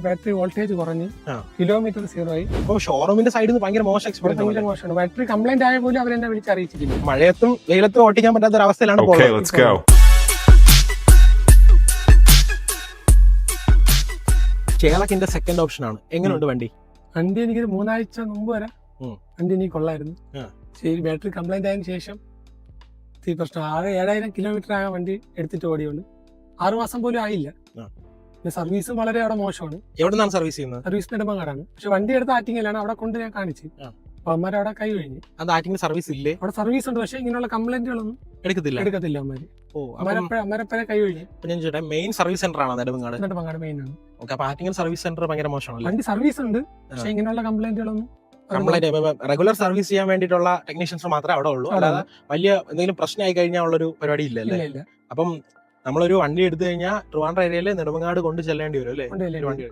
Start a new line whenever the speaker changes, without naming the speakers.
Battery voltage കുറഞ്ഞ് kilometre zero ആയി.
ഇപ്പൊ ഷോറൂമിന്റെ സൈഡിൽ നിന്ന് ഭയങ്കര മോശം
ഇവിടെ ഭയങ്കര
എക്സ്പീരിയൻസ്
മോശമാണ്. ബാറ്ററി കംപ്ലൈന്റ് ആയ പോലും അവരെന്നെ വിളിച്ചറിയിച്ചിട്ടില്ല.
മഴയത്തും വെയിലത്തും ഓട്ടിക്കാൻ പറ്റാത്ത ഒരു അവസ്ഥയിലാണ് പോകുന്നത്. ചേലക്കിന്റെ സെക്കൻഡ് ഓപ്ഷൻ ആണ്. എങ്ങനെയുണ്ട് വണ്ടി?
വണ്ടി എനിക്കൊരു മൂന്നാഴ്ച മുമ്പ് വരെ. വണ്ടി എനിക്ക് കൊള്ളായിരുന്നു. ശരി ബാറ്ററി കംപ്ലൈന്റ് ആയതിനു ശേഷം ഈ പ്രശ്നം. ആകെ ഏഴായിരം കിലോമീറ്റർ ആയ വണ്ടി എടുത്തിട്ട് ഓടിയുണ്ട്. ആറുമാസം പോലും ആയില്ല. പിന്നെ സർവീസും വളരെ അവിടെ മോശമാണ്.
എവിടെ നിന്നാണ് സർവീസ് ചെയ്യുന്നത്?
സർവീസ് നെടുമ്പങ്ങാടാണ് പക്ഷെ വണ്ടി എടുത്ത ആറ്റിങ്ങലാണ് അവിടെ കൊണ്ട് ഞാൻ കാണിച്ചു. അപ്പൊ അമ്മമാരെ അവിടെ കൈ കഴിഞ്ഞു.
അത് ആറ്റിന് സർവീസ് ഇല്ലേ?
അവിടെ സർവീസ് ഉണ്ട്. പക്ഷെ ഇങ്ങനെയുള്ള കംപ്ലൈന്റുകളൊന്നും
എടുക്കത്തില്ല.
എടുക്കത്തില്ല അമ്മമാര്
ഓ
അമ്മരപ്പഴ കൈ കഴിഞ്ഞു.
ഞാൻ ചോദിച്ചേ മെയിൻ സർവീസ് സെന്റർ ആണ് നെടുമങ്ങാട്
നെടുമ്പങ്ങാട് മെയിൻ ആണ്.
ഓക്കെ അപ്പൊ ആറ്റിങ്ങൽ സർവീസ് സെന്റർ ഭയങ്കര മോശമാണല്ലേ?
വണ്ടി സർവീസ് ഉണ്ട്. പക്ഷെ ഇങ്ങനെയുള്ള കംപ്ലൈന്റുകളൊന്നും
കംപ്ലൈന്റ് റെഗുലർ സർവീസ് ചെയ്യാൻ വേണ്ടിയിട്ടുള്ള ടെക്നീഷ്യൻസ് മാത്രമേ അവിടെ ഉള്ളൂ. അല്ലാതെ വലിയ എന്തെങ്കിലും പ്രശ്നമായി കഴിഞ്ഞാൽ ഉള്ളൊരു പരിപാടി ഇല്ല അല്ലേ
ഇല്ല ഇല്ല.
അപ്പം നമ്മളൊരു വണ്ടി എടുത്തു കഴിഞ്ഞാൽ ട്രിവാൻഡ്രം ഏരിയയിൽ നെടുമങ്ങാട് കൊണ്ട് ചെല്ലേണ്ടി വരും അല്ലേ. വണ്ടി